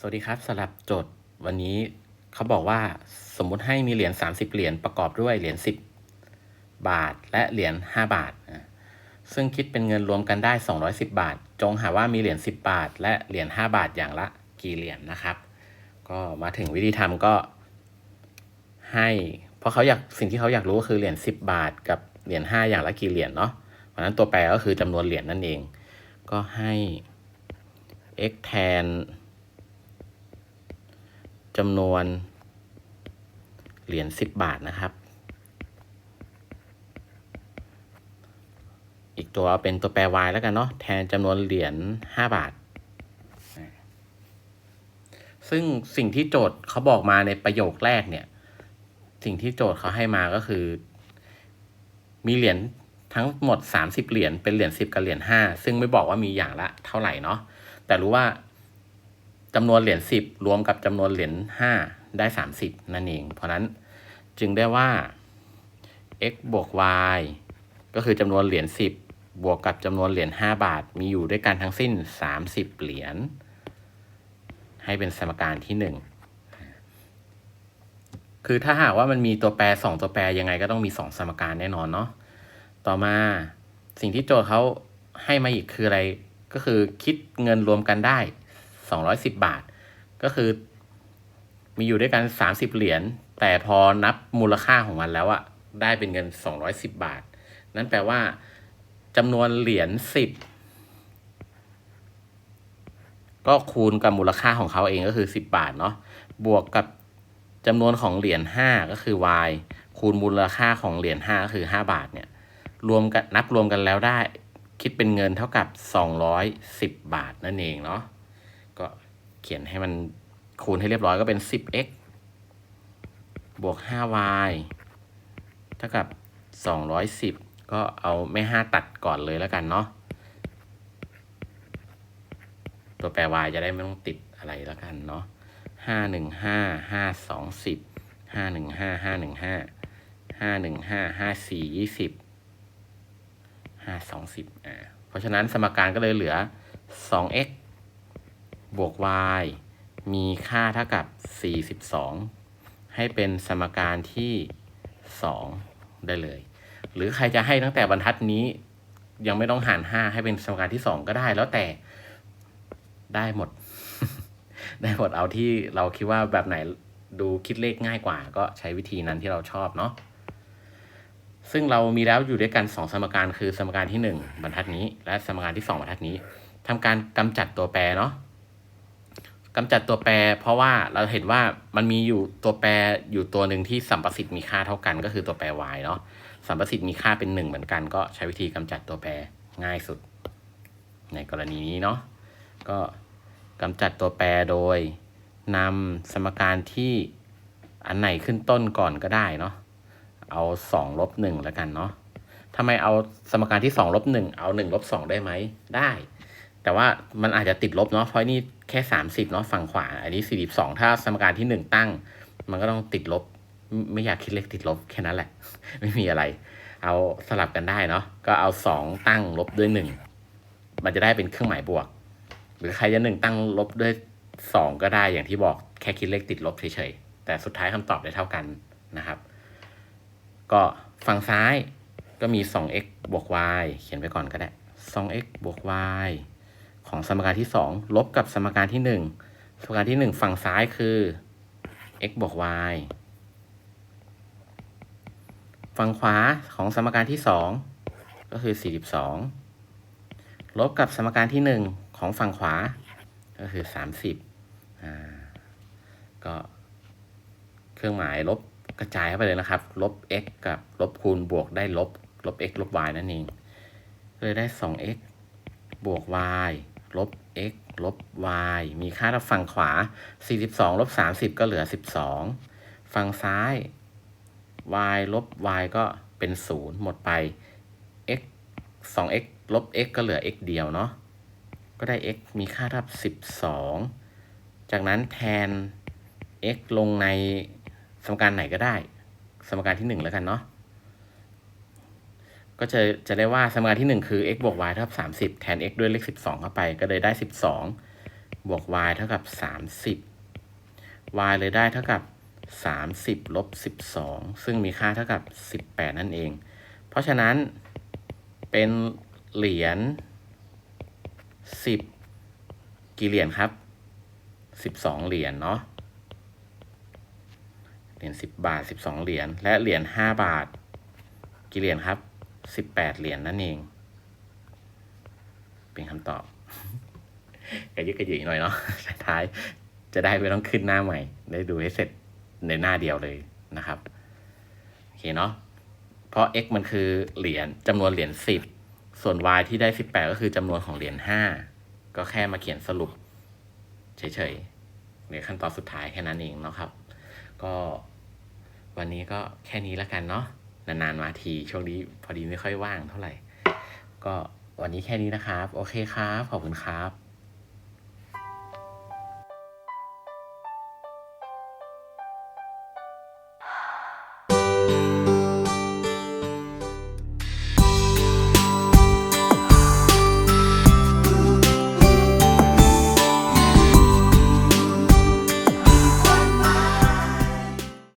สวัสดีครับสำหรับโจทย์วันนี้เขาบอกว่าสมมุติให้มีเหรียญ30 เหรียญประกอบด้วยเหรียญ10 บาท และเหรียญ5บาท ซึ่งคิดเป็นเงินรวมกันได้ 210 บาท จงหาว่ามีเหรียญ10 บาท และเหรียญ5บาทอย่างละกี่เหรียญนะครับ ก็มาถึงวิธีทำก็ให้ เพราะเขาอยากสิ่งที่เขาอยากรู้ก็คือเหรียญ10 บาท กับเหรียญ5อย่างละกี่เหรียญเนาะเพราะฉะนั้นตัวแปรก็คือจำนวนเหรียญนั่นเอง ก็ให้ x แทน จำนวน เหรียญ10บาทนะครับ อีกตัวเป็นตัวแปร y แล้วกันเนาะแทนจำนวนเหรียญ5บาท ซึ่งสิ่งที่โจทย์เขาบอกมาในประโยคแรกเนี่ย สิ่งที่โจทย์เขาให้มาก็คือ มีเหรียญทั้งหมด 30 เหรียญเป็นเหรียญ10 กับเหรียญ5ซึ่งไม่บอกว่ามีอย่างละเท่าไหร่เนาะแต่รู้ว่า จำนวนเหรียญ10 รวมกับจำนวนเหรียญ5ได้ 30 นั่นเอง เพราะนั้นจึงได้ว่า x บวก y ก็คือจำนวนเหรียญ10 บวกกับจำนวนเหรียญ5บาท มีอยู่ด้วยกันทั้งสิ้น 30 เหรียญ ให้เป็นสมการที่ 1คือถ้าหากว่ามันมีตัวแปร 2 ตัวแปรยังไงก็ต้องมี 2 สมการแน่นอนเนาะ ต่อมาสิ่งที่โจทย์เขาให้มาอีกคืออะไร ก็คือคิดเงินรวมกันได้ 210 บาท ก็คือ มีอยู่ด้วยกัน 30 เหรียญ แต่พอนับมูลค่าของมันแล้วอะได้เป็นเงิน 210 บาท นั่นแปลว่าจำนวนเหรียญ 10 ก็คูณกับมูลค่าของเขาเองก็คือ 10 บาทเนาะ บวกกับจำนวนของเหรียญ 5 ก็คือ y คูณมูลค่าของเหรียญ 5 ก็คือ 5 บาทเนี่ย รวมกันนับรวมกันแล้วได้คิดเป็นเงินเท่ากับ 210 บาทนั่นเองเนาะ ก็เขียนให้มันคูณให้เรียบร้อยก็เป็น 10x บวก 5y เท่ากับ 210 ก็เอาไม่ 5 ตัดก่อนเลยแล้วกันเนาะ ตัวแปร y จะได้ไม่ต้องติดอะไรแล้วกันเนาะห้าหนึ่งห้าห้าสองสิบห้าหนึ่งห้าห้าหนึ่งห้าห้าหนึ่งห้าห้าสี่ยี่สิบห้าสองสิบอ่าเพราะฉะนั้นสมการก็เลยเหลือสอง x บวก y มีค่าเท่ากับสี่สิบสองให้เป็นสมการที่สองได้เลย หรือใครจะให้ตั้งแต่บรรทัดนี้ ยังไม่ต้องหารห้าให้เป็นสมการที่สองก็ได้แล้วแต่ได้หมด ได้หมดเอาที่เราคิดว่าแบบไหนดูคิดเลขง่ายกว่า ก็ใช้วิธีนั้นที่เราชอบเนาะซึ่งเรามีแล้วอยู่ด้วยกันสองสมการคือสมการที่หนึ่งบรรทัดนี้ และสมการที่สองบรรทัดนี้ทำการกำจัดตัวแปรเนาะ กำจัดตัวแปร เพราะว่าเราเห็นว่ามันมีอยู่ตัวแปรอยู่ตัวหนึ่งที่สัมประสิทธิ์มีค่าเท่ากัน ก็คือตัวแปร y เนาะสัมประสิทธิ์มีค่าเป็นหนึ่งเหมือนกัน ก็ใช้วิธีกำจัดตัวแปรง่ายสุด ในกรณีนี้เนาะก็กำจัดตัวแปรโดยนำสมการที่อันไหนขึ้นต้นก่อนก็ได้เนาะเอาสองลบหนึ่งแล้วกันเนาะทำไมเอาสมการที่สองลบหนึ่งเอาหนึ่งลบสองได้ไหมได้ แต่ว่ามันอาจจะติดลบเนาะเพราะนี่แค่สามสิบเนาะฝั่งขวา อันนี้สี่สิบสองถ้าสมการที่หนึ่งตั้ง มันก็ต้องติดลบ ไม่อยากคิดเลขติดลบแค่นั้นแหละ ไม่มีอะไร เอาสลับกันได้เนาะก็เอาสองตั้งลบด้วยหนึ่งมันจะได้เป็นเครื่องหมายบวก หรือใครจะหนึ่งตั้งลบด้วยสองก็ได้อย่างที่บอกแค่คิดเลขติดลบเฉยๆแต่สุดท้ายคำตอบได้เท่ากันนะครับ ก็ฝั่งซ้ายก็มี 2x บวก y เขียนไปก่อนก็ได้ 2x บวก y ของสมการที่ 2 ลบกับสมการที่ 1 สมการที่ 1 ฝั่งซ้ายคือ x บวก y ฝั่งขวาของสมการที่ 2 ก็คือ 42 ลบกับสมการที่ 1 ของฝั่งขวา ก็คือ 30อ่าก็เครื่องหมายลบกระจายเข้าไปเลยนะครับ ลบ x กับลบคูณบวกได้ลบ ลบ x ลบ y นั่นเองเลยได้ 2x บวก y ลบ x ลบ y มีค่าทับฝั่งขวา 42ลบ30 ก็เหลือ 12 ฝั่งซ้าย y ลบ y ก็เป็น 0 หมดไป x 2x ลบ x ก็เหลือ x เดียวเนาะ ก็ได้ x มีค่าเท่ากับ12 จากนั้นแทน x ลงในสมการไหนก็ได้ สมการที่ 1 แล้วกันเนาะ ก็จะจะได้ว่าสมการที่ 1 คือ x บวก y เท่ากับ 30 แทน x ด้วยเลข 12 เข้าไป ก็เลยได้ 12 บวก y เท่ากับสามสิบ y เลยได้เท่ากับสามสิบลบสิบสองซึ่งมีค่าเท่ากับสิบแปดนั่นเอง เพราะฉะนั้นเป็นเหรียญสิบกี่เหรียญครับสิบสองเหรียญเนาะ เหรียญสิบบาทสิบสองเหรียญ และเหรียญห้าบาท กี่เหรียญครับ สิบแปดเหรียญนั่นเอง เป็นคำตอบกระยึกกระยือหน่อยเนาะสุดท้ายจะได้ไม่ต้องขึ้นหน้าใหม่ ได้ดูให้เสร็จในหน้าเดียวเลยนะครับโอเคเนาะเพราะ x มันคือเหรียญจำนวนเหรียญสิบส่วน y ที่ได้สิบแปดก็คือจำนวนของเหรียญห้าก็แค่มาเขียนสรุปเฉยๆในขั้นตอนสุดท้ายแค่นั้นเองเนาะครับ ก็วันนี้ก็แค่นี้แล้วกันเนาะ นานๆมาที ช่วงนี้พอดีไม่ค่อยว่างเท่าไหร่ ก็วันนี้แค่นี้นะครับ โอเคครับ ขอบคุณครับ